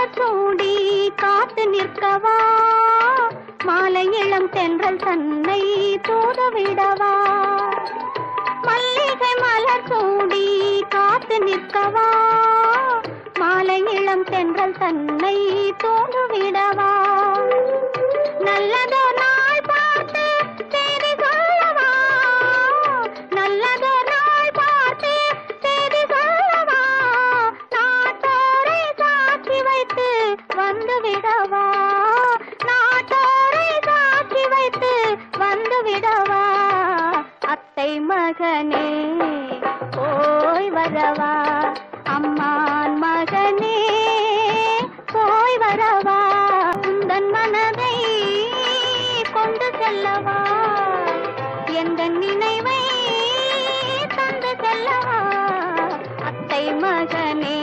மலர் சூடி காத்து நிற்கவா? மாலை இளம் தென்றல் தன்னை தூதவிடவா மல்லிகை மலர் சூடி காத்து நிற்கவா? மாலை இளம் தென்றல் தன்னை வந்து விடவா? நாட்டோரை சாட்சி வைத்து வந்து விடவா? அத்தை மகனே போய் வரவா? அம்மான் மகனே போய் வரவா? உந்தன் மனதை கொண்டு செல்லவா? எந்த நினைவை தந்து செல்லவா? அத்தை மகனே